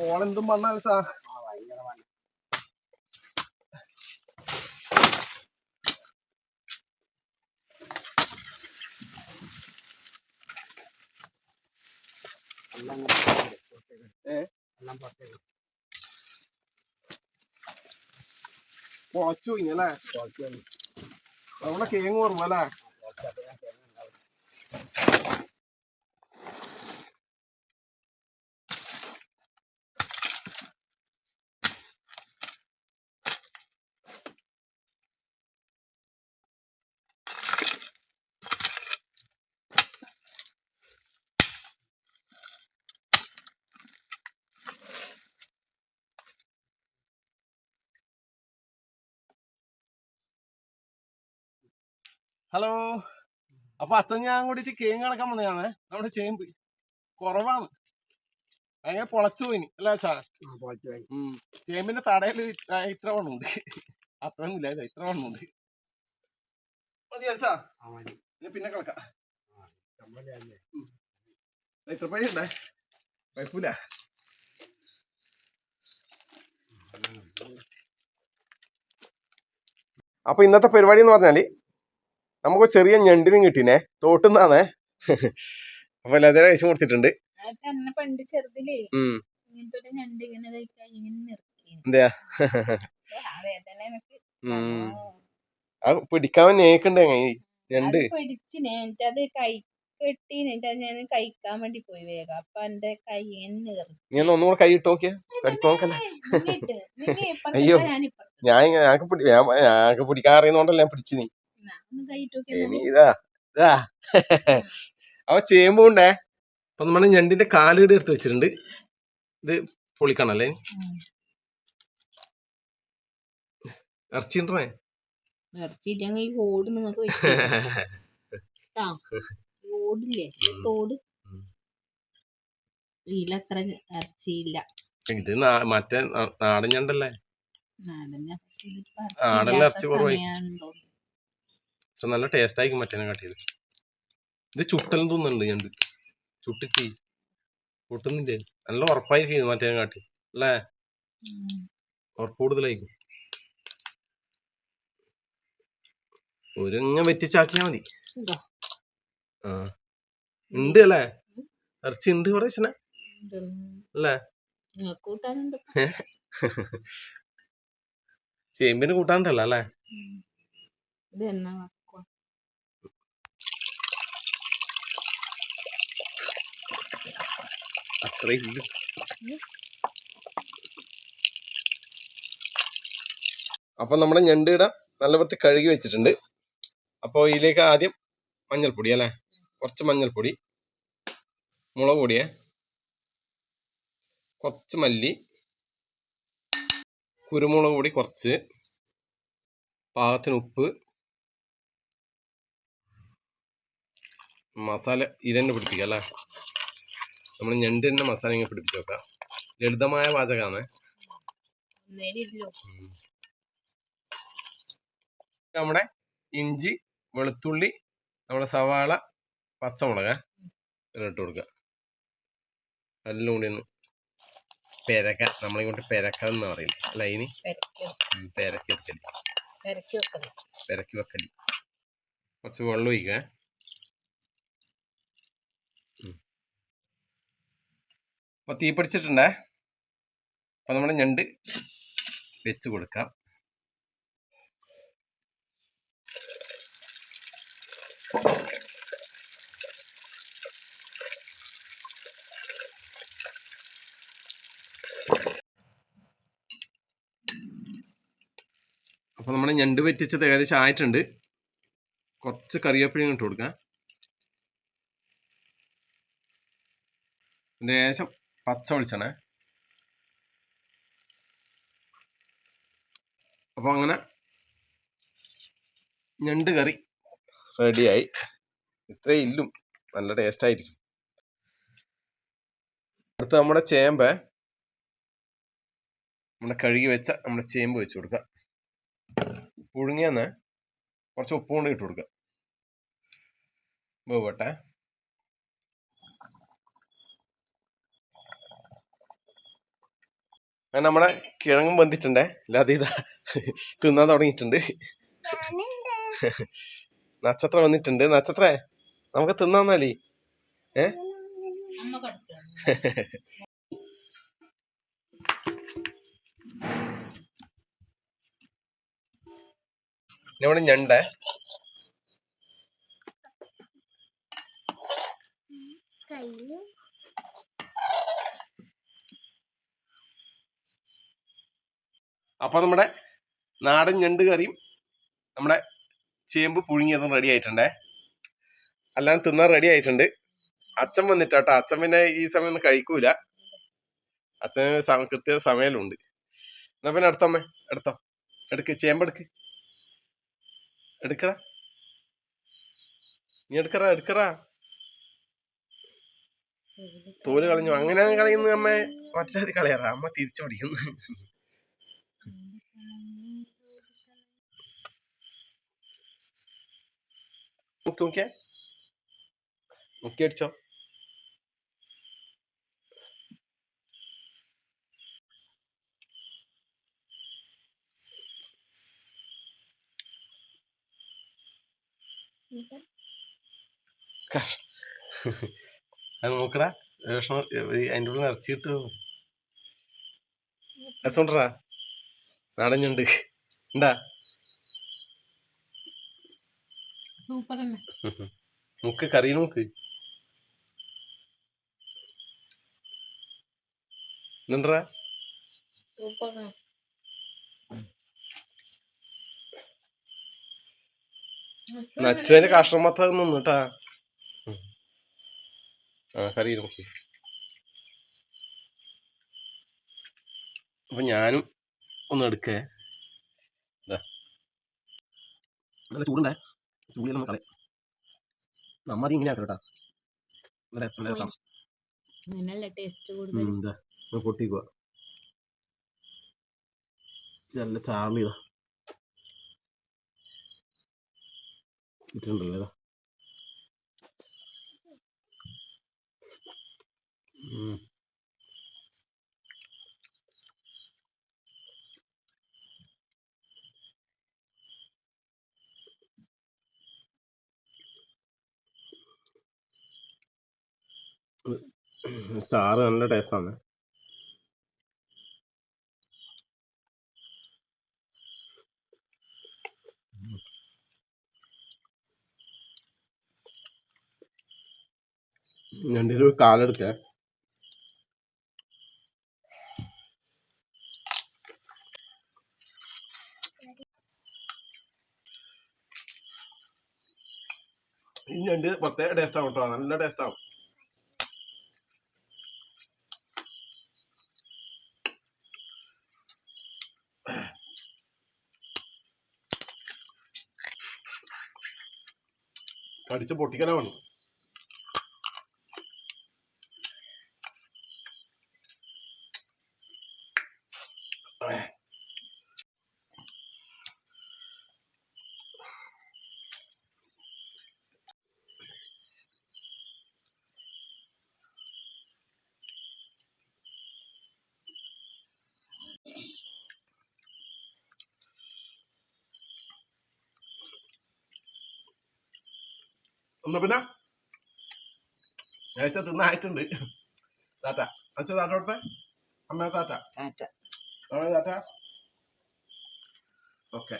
ഫോണെന്തും മണ്ണാലിച്ചാ sir കുറച്ചു ഇങ്ങനെ അവിടെ കേങ്ങ് ഓർമ്മ അല്ലേ? ഹലോ അപ്പൊ അച്ഛൻ ഞാൻ കൂടിയിട്ട് കേങ്ങ് കളക്കാൻ വന്നതാണ്. നമ്മുടെ ചേമ്പ് കുറവാണ്. ഭയങ്കര പൊളച്ചു പോയിന് അല്ലേ അച്ഛാ. ചേമ്പിന്റെ തടയിൽ ഇത്ര വണ്ണുണ്ട് അത്രയും ഇല്ല ഇത്ര വണ്ണുണ്ട് മതി അച്ഛാ. പിന്നെ കളക്കാം. ഇത്ര പൈസ ഉണ്ടേ. കുഴപ്പമില്ല അപ്പൊ ഇന്നത്തെ പരിപാടി എന്ന് പറഞ്ഞാൽ നമുക്ക് ചെറിയ ഞണ്ടിനും കിട്ടീനെ. തോട്ടുന്നാണേ അപ്പൊ എല്ലാത്തിനും കഴിച്ചു കൊടുത്തിട്ടുണ്ട്. പണ്ട് ചെറുതിലേ ഞണ്ട് ഇങ്ങനെ ആ പിടിക്കാൻ നേക്കുണ്ട് ഞണ്ട്? പിടിച്ചിനെ. അത് കൈ കെട്ടി ഞാൻ കഴിക്കാൻ വേണ്ടി പോയി വേഗം. അപ്പൊ എന്റെ കൈ ഒന്ന് ഒന്നുകൂടെ കൈ ഇട്ട് നോക്കിയാ. അയ്യോ. ഞാൻ ഞാൻ ഞാൻ ഞങ്ങക്ക് പിടിക്കാൻ അറിയുന്നോണ്ടല്ലേ ഞാൻ പിടിച്ചു നീ ഇതാ ഇതാ അവ ചേമ്പുണ്ടേ. അപ്പൊ നമ്മൾ ഞണ്ടിന്റെ കാലുകടി എടുത്ത് വെച്ചിട്ടുണ്ട്. ഇത് പൊളിക്കണല്ലേ? ഇറച്ചിണ്ടേ നിർത്തിയിട്ടെങ്കിൽ ഈ ഓട് നിങ്ങൾക്ക് ഓടില്ലേ തോട്. ഉം. ഇതിലത്ര ഇറച്ചിയില്ല. ഇത് മറ്റേ നാടൻ ഞണ്ടല്ലേ? നാടൻ ഇറച്ചി കുറവായി. പക്ഷെ നല്ല ടേസ്റ്റ് ആയിരിക്കും മറ്റേനെ കാട്ടിയത് ഇത് ചുട്ടലും തോന്നുന്നുണ്ട് ഞണ്ട് ചുട്ടിട്ട് പൊട്ടുന്നില്ലേ? നല്ല ഉറപ്പായിരിക്കും ഇത് മറ്റേനെ കാട്ടി അല്ലേ. ഉറപ്പ് കൂടുതലായിരിക്കും. ഒരു ഇങ്ങ വെറ്റിച്ചാക്കിയാ മതി. ആ. ഉണ്ട് അല്ലേ? ഇറച്ചി ഉണ്ട് കുറേ ശന ഇതൊന്നും അല്ലേ? ചേമ്പിന് കൂട്ടാണ്ടല്ലോ അല്ലേ? ഉം. ഇത് എന്നാ വക്കുവാ അത്ര ഇല്ല അപ്പൊ നമ്മുടെ ഞണ്ടിട നല്ല വൃത്തി കഴുകി വെച്ചിട്ടുണ്ട്. അപ്പോൾ ഇതിലേക്ക് ആദ്യം മഞ്ഞൾപ്പൊടി അല്ലേ? കുറച്ച് മഞ്ഞൾപ്പൊടി മുളക് പൊടിയേ കുറച്ച് മല്ലി കുരുമുളക് പൊടി കുറച്ച് പാകത്തിന് ഉപ്പ് മസാല ഇരന്നെ പിടിപ്പിക്കുക അല്ലേ? നമ്മൾ ഞണ്ട് തന്നെ മസാല ഇങ്ങനെ പിടിപ്പിച്ച് നോക്കാം ലളിതമായ പാചകമാണ് നമ്മുടെ ഇഞ്ചി വെളുത്തുള്ളി നമ്മുടെ സവാള പച്ചമുളക് ഇട്ട് കൊടുക്കുക എല്ലാം കൂടി ഒന്ന് പെരക്ക നമ്മളിങ്ങോട്ട് പെരക്ക എന്ന് പറയില്ല? അല്ല ഇനി? പെരക്കി വെക്കൽ. പെരക്കി വെക്കൽ. കുറച്ച് വെള്ളം ഒഴിക്കുക അപ്പൊ തീ പിടിച്ചിട്ടുണ്ടേ? അപ്പൊ നമ്മൾ ഞണ്ട് വെച്ച് കൊടുക്കാം. അപ്പൊ നമ്മുടെ ഞണ്ട് വെറ്റിച്ചത് ഏകദേശം ആയിട്ടുണ്ട്. കുറച്ച് കറിവേപ്പിലയും ഇട്ട് കൊടുക്കാം. ലേശം പച്ച വെളിച്ചെണ്ണ. അപ്പൊ അങ്ങനെ ഞണ്ട് കറി. റെഡിയായി. ഇത്രയും ഇല്ലും. നല്ല ടേസ്റ്റ് ആയിരിക്കും. അടുത്ത നമ്മുടെ ചേമ്പ്. നമ്മുടെ കഴുകി വെച്ച നമ്മുടെ ചേമ്പ് വെച്ച് കൊടുക്കാം. പുഴുങ്ങിയെന്ന് കുറച്ച് ഉപ്പ് കൊണ്ട് ഇട്ട് കൊടുക്കുക വേവട്ടെ അങ്ങനെ നമ്മുടെ കിഴങ്ങും വന്നിട്ടുണ്ടേ അല്ലാതെ ഇതാ തിന്നാൻ തുടങ്ങിയിട്ടുണ്ട്. നക്ഷത്രം വന്നിട്ടുണ്ട്. നക്ഷത്രേ നമുക്ക് തിന്നാന്നാലി ഏ? ഇവിടെ ഞണ്ട്. അപ്പൊ നമ്മുടെ നാടൻ ഞണ്ട് കറിയും നമ്മുടെ ചേമ്പ് പുഴുങ്ങിയതും റെഡി ആയിട്ടുണ്ടേ. അല്ലാതെ തിന്നാൻ റെഡി ആയിട്ടുണ്ട്. അച്ഛൻ വന്നിട്ടാട്ടോ. അച്ഛൻ പിന്നെ ഈ സമയം ഒന്നും കഴിക്കൂല. അച്ഛന് കൃത്യ സമയമുണ്ട്. എന്നാ പിന്നെ എടുത്തമ്മേ എടുത്തോ? എടുക്ക്. ചേമ്പെടുക്ക് എടുക്കടാ. നീ എടുക്കറാ എടുക്കറാ. തോൽ കളഞ്ഞു. അങ്ങനെ കളയുന്ന അമ്മ മറ്റേ കളയാറ. അമ്മ തിരിച്ചു പിടിക്കുന്നു. മുക്കി ഓക്കെ മുക്കി അടിച്ചോ അത് നോക്കടാ ഭക്ഷണം അതിന്റെ ഉള്ളിൽ നിറച്ചിട്ട് രസമുണ്ടറാ നാടഞ്ഞുണ്ട് ഉണ്ടാ സൂപ്പർ തന്നെ മുക്ക് കറി നോക്ക്. എന്നുണ്ടാ സൂപ്പർ നച്ചുവിന്റെ കഷ്ണം മാത്രം നിന്നിട്ടാ ആ കറി നോക്കി. അപ്പൊ ഞാനും ഒന്ന് എടുക്കേ. ചൂടുണ്ടേ? ചൂടിൽ നമ്മൾ കളയാം. നമ്മതി ഇങ്ങനെ ആക്കാം കേട്ടാ നല്ല നല്ല രസം. ഉം, പൊട്ടിക്കുക നല്ല ചാർലി ഇതാ. ഇതാ. ചാറ് നല്ല ടേസ്റ്റാണ് ഒരു കാലെടുക്ക. ഈ ഞണ്ട് പ്രത്യേക ടേസ്റ്റ് ആവും കേട്ടോ നല്ല ടേസ്റ്റ് ആവും. കടിച്ച് പൊട്ടിക്കാനാണ് എന്നാ പിന്നെ? നേരത്തെ തിന്നായിട്ടുണ്ട്. താറ്റ അച്ഛൻ താറ്റ കൊടുത്തേ അമ്മ താറ്റ അമ്മ താറ്റ ഓക്കെ.